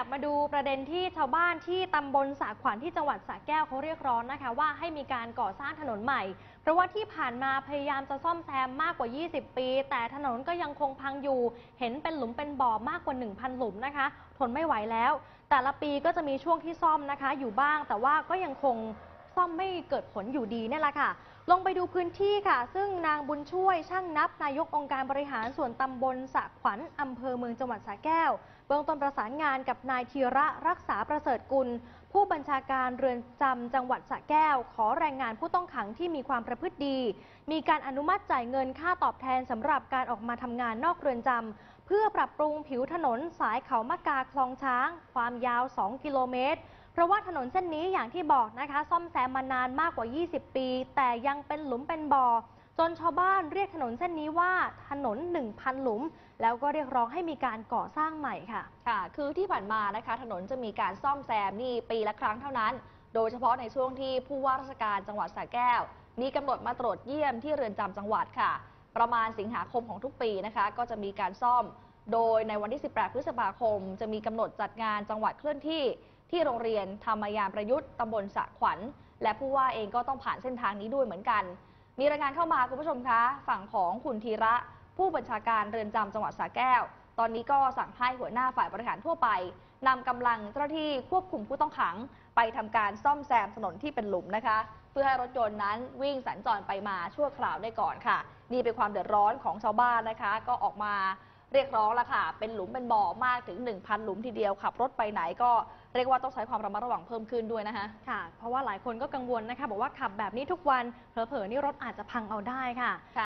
ยับมาดูประเด็นที่ชาวบ้านที่ตำบลสาขวัญที่จังหวัดสระแก้วเขาเรียกร้องนะคะ ว่าให้มีการก่อสร้างถนนใหม่ เพราะว่าที่ผ่านมาพยายามจะซ่อมแซมมากกว่า 20 ปี แต่ถนนก็ยังคงพังอยู่ เห็นเป็นหลุมเป็นบ่อมากกว่า 1,000 หลุมนะคะ ทนไม่ไหวแล้ว แต่ละปีก็จะมีช่วงที่ซ่อมนะคะ อยู่บ้างแต่ว่าก็ยังคง ซ่อมไม่เกิดผลอยู่ดีนี่แหละค่ะ ลงไปดูพื้นที่ค่ะ ซึ่งนางบุญช่วยช่างนับนายกองค์การบริหารส่วนตำบลสะขวัญอำเภอเมืองจังหวัดสระแก้ว เบื้องต้นประสานงานกับนายธีระรักษาประเสริฐกุล ผู้บัญชาการเรือนจำจังหวัดสระแก้ว ขอแรงงานผู้ต้องขังที่มีความประพฤติดี มีการอนุมัติจ่ายเงินค่าตอบแทนสำหรับการออกมาทำงานนอกเรือนจำเพื่อปรับปรุงผิวถนนสายเขามะกาคลองช้าง ความยาว 2 กิโลเมตร เพราะว่าถนนเส้นนี้อย่างที่บอกนะคะ ซ่อมแซมมานานมากกว่า 20 ปี แต่ยังเป็นหลุมเป็นบ่อจนชาวบ้านเรียกถนนเส้นนี้ว่าถนน 1,000 หลุม แล้วก็เรียกร้องให้มีการก่อสร้างใหม่ค่ะ ค่ะ คือที่ผ่านมานะคะ ถนนจะมีการซ่อมแซมนี่ปีละครั้งเท่านั้น โดยเฉพาะในช่วงที่ผู้ว่าราชการจังหวัดสระแก้ว มีกำหนดมาตรวจเยี่ยมที่เรือนจำจังหวัดค่ะ ประมาณสิงหาคมของทุกปีนะคะ ก็จะมีการซ่อม โดยในวันที่ 18 พฤษภาคม จะมีกำหนดจัดงานจังหวัดเคลื่อนที่ ที่โรงเรียนธรรมยานประยุทธ์ตำบลสะขวัญ และผู้ว่าเองก็ต้องผ่านเส้นทางนี้ด้วยเหมือนกัน มีรายงานเข้ามาคุณผู้ชมคะ ฝั่งของคุณธีระ ผู้บัญชาการเรือนจำจังหวัดสระแก้ว ตอนนี้ก็สั่งให้หัวหน้าฝ่ายบริหารทั่วไปนำกำลังเจ้าหน้าที่ควบคุมผู้ต้องขัง ไปทำการซ่อมแซมถนนที่เป็นหลุมนะคะ เพื่อให้รถยนต์นั้นวิ่งสัญจรไปมาชั่วคราวได้ก่อนค่ะ นี่เป็นความเดือดร้อนของชาวบ้านนะคะ ก็ออกมา เรียกร้องแล้วค่ะ เป็นหลุมเป็นบ่อมากถึง 1,000 หลุมทีเดียวขับรถไปไหนก็เรียกว่าต้องใช้ความระมัดระวังเพิ่มขึ้นด้วยนะคะค่ะ เพราะว่าหลายคนก็กังวลนะคะ บอกว่าขับแบบนี้ทุกวันเผลอๆนี่รถอาจจะพังเอาได้ค่ะ